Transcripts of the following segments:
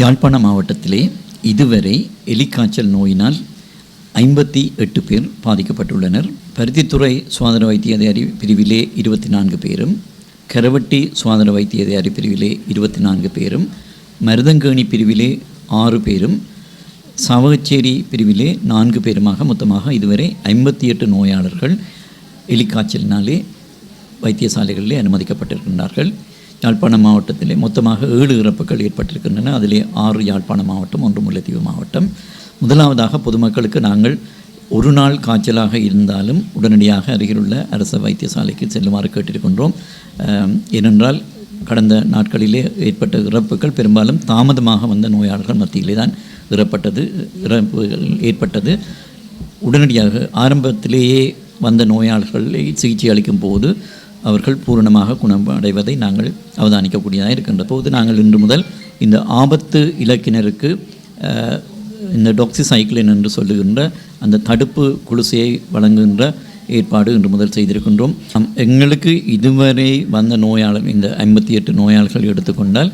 யாழ்ப்பாண மாவட்டத்திலே இதுவரை எலிக்காய்ச்சல் நோயினால் ஐம்பத்தி எட்டு பேர் பாதிக்கப்பட்டுள்ளனர். பருத்தித்துறை சுகாதார வைத்திய அதிகாரி பிரிவிலே இருபத்தி நான்கு பேரும் கரவட்டி சுகாதார வைத்திய அதிகாரி பிரிவிலே இருபத்தி நான்கு பேரும் மருதங்கேணி பிரிவிலே ஆறு பேரும் சாவகச்சேரி பிரிவிலே நான்கு பேருமாக மொத்தமாக இதுவரை ஐம்பத்தி எட்டு நோயாளர்கள் எலிக்காய்ச்சலினாலே வைத்தியசாலைகளிலே அனுமதிக்கப்பட்டிருக்கின்றார்கள். யாழ்ப்பாணம் மாவட்டத்திலே மொத்தமாக ஏழு இறப்புகள் ஏற்பட்டிருக்கின்றன. அதிலே ஆறு யாழ்ப்பாணம் மாவட்டம் ஒன்று முல்லைத்தீவு மாவட்டம். முதலாவதாக பொதுமக்களுக்கு நாங்கள் ஒரு நாள் காய்ச்சலாக இருந்தாலும் உடனடியாக அருகிலுள்ள அரசு வைத்தியசாலைக்கு செல்லுமாறு கேட்டிருக்கின்றோம். ஏனென்றால் கடந்த நாட்களிலே ஏற்பட்ட இறப்புகள் பெரும்பாலும் தாமதமாக வந்த நோயாளர்கள் மத்தியிலே தான் இறப்பட்டது இறப்புகள் ஏற்பட்டது. உடனடியாக ஆரம்பத்திலேயே வந்த நோயாளர்களை சிகிச்சை அளிக்கும் போது அவர்கள் பூரணமாக குணமடைவதை நாங்கள் அவதானிக்கக்கூடியதாக இருக்கின்ற போது நாங்கள் இன்று முதல் இந்த ஆபத்து இலக்கினருக்கு இந்த இந்த டாக்ஸிசைக்ளின் என்று சொல்லுகின்ற அந்த தடுப்பு குளிசையை வழங்குகின்ற ஏற்பாடு இன்று முதல் செய்திருக்கின்றோம். எங்களுக்கு இதுவரை வந்த நோயாளர் இந்த ஐம்பத்தி எட்டு நோயாளர்கள் எடுத்துக்கொண்டால்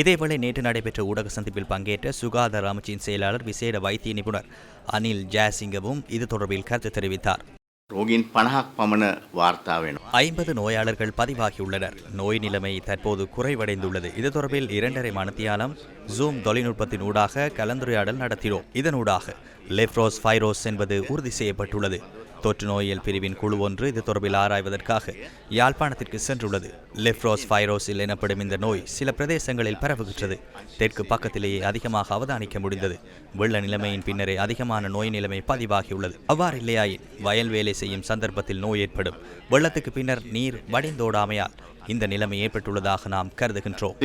இதேவேளை நேற்று நடைபெற்ற ஊடக சந்திப்பில் பங்கேற்ற சுகாதார அமைச்சின் செயலாளர் விசேட வைத்திய நிபுணர் அனில் ஜாசிங்கவும் இது தொடர்பில் கருத்து தெரிவித்தார். ரோகின் பணாக் பமண வார்த்தா வேணும். ஐம்பது நோயாளர்கள் பதிவாகியுள்ளனர். நோய் நிலைமை தற்போது குறைவடைந்துள்ளது. இது தொடர்பில் இரண்டரை மணித்தியாலம் ஜூம் தொழில்நுட்பத்தின் ஊடாக கலந்துரையாடல் நடத்தினோம். இதனூடாக லெப்ரோஸ் ஃபைரோஸ் என்பது உறுதி செய்யப்பட்டுள்ளது. தொற்று நோயியல் பிரிவின் குழு ஒன்று இது தொடர்பில் ஆராய்வதற்காக யாழ்ப்பாணத்திற்கு சென்றுள்ளது. லெப்ரோஸ் ஃபைரோசில் எனப்படும் இந்த நோய் சில பிரதேசங்களில் பரவுகின்றது. தெற்கு பக்கத்திலேயே அதிகமாக அவதானிக்க முடிந்தது. வெள்ள நிலைமையின் பின்னரே அதிகமான நோய் நிலைமை பதிவாகியுள்ளது. அவ்வாறு இல்லையாயின் வயல் வேலை செய்யும் சந்தர்ப்பத்தில் நோய் ஏற்படும். வெள்ளத்துக்கு பின்னர் நீர் வடிந்தோடாமையால் இந்த நிலைமை ஏற்பட்டுள்ளதாக நாம் கருதுகின்றோம்.